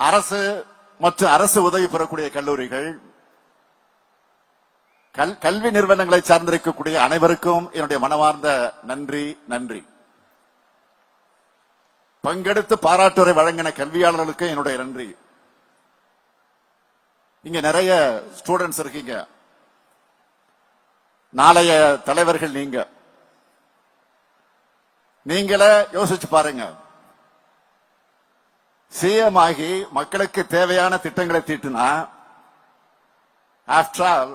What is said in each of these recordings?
அரசு மற்றும் அரசு உதவி பெறக்கூடிய கல்லூரிகள் கல்- கல்வி நிறுவனங்களை சார்ந்திருக்கக்கூடிய அனைவருக்கும் என்னுடைய மனமார்ந்த நன்றி நன்றி. பங்கெடுத்து பாராட்டுரை வழங்கின கல்வியாளர்களுக்கு என்னுடைய நன்றி. இங்க நிறைய ஸ்டூடெண்ட்ஸ் இருக்கீங்க. நாளைய தலைவர்கள் நீங்க. நீங்களே யோசிச்சு பாருங்க. சிஎம் ஆகி மக்களுக்கு தேவையான திட்டங்களை தீட்டினா ஆஃப்டர் ஆல்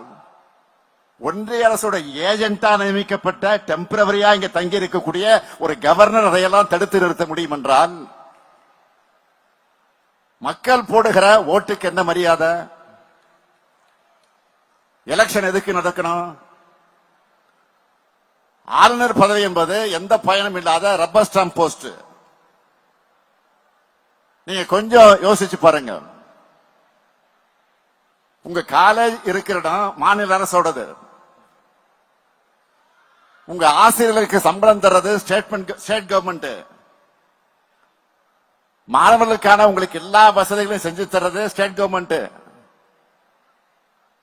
ஒன்றிய அரசோட ஏஜென்டா நியமிக்கப்பட்ட டெம்பரவரியா இங்க தங்கி இருக்கக்கூடிய ஒரு கவர்னர் அதையெல்லாம் தடுத்து நிறுத்த முடியும் என்றால் மக்கள் போடுகிற ஓட்டுக்கு என்ன மரியாதை? எலெக்ஷன் எதுக்கு நடக்கணும்? ஆளுநர் பதவி என்பது எந்த பயனும் இல்லாத ரப்பர் ஸ்டாம்ப் போஸ்ட் நீங்க கொஞ்சம் யோசிச்சு பாருங்க. உங்க காலேஜ் இருக்கிற இடம் மாநில அரசோடது. உங்க ஆசிரியர்களுக்கு சம்பளம் தர்றது ஸ்டேட்மெண்ட் ஸ்டேட் கவர்மெண்ட் மாணவர்களுக்கான உங்களுக்கு எல்லா வசதிகளையும் செஞ்சு தர்றது ஸ்டேட் கவர்மெண்ட்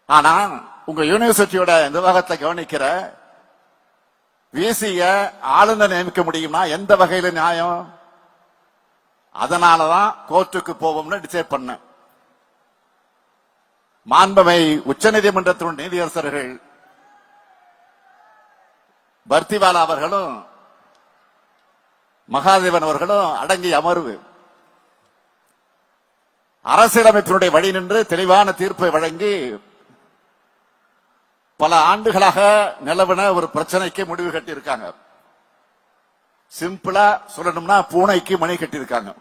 ஆனா உங்க யூனிவர்சிட்டியோட நிர்வாகத்தை கவனிக்கிற விசிய ஆளுநர் நியமிக்க முடியுமா எந்த வகையில நியாயம்? அதனாலதான் கோர்ட்டுக்கு போவோம்னு டிசைட் பண்ண மாண்பமை உச்சநீதிமன்றத்தின் நீதியரசர்கள் பர்த்திவாலா அவர்களும் மகாதேவன் அவர்களும் அடங்கிய அமர்வு. அரசியலமைப்பினுடைய வழி நின்று தெளிவான தீர்ப்பை வழங்கி பல ஆண்டுகளாக நிலவின ஒரு பிரச்சனைக்கு முடிவு கட்டியிருக்காங்க. சிம்பிளா சொல்லணும்னா பூனைக்கு மணி கட்டியிருக்காங்க.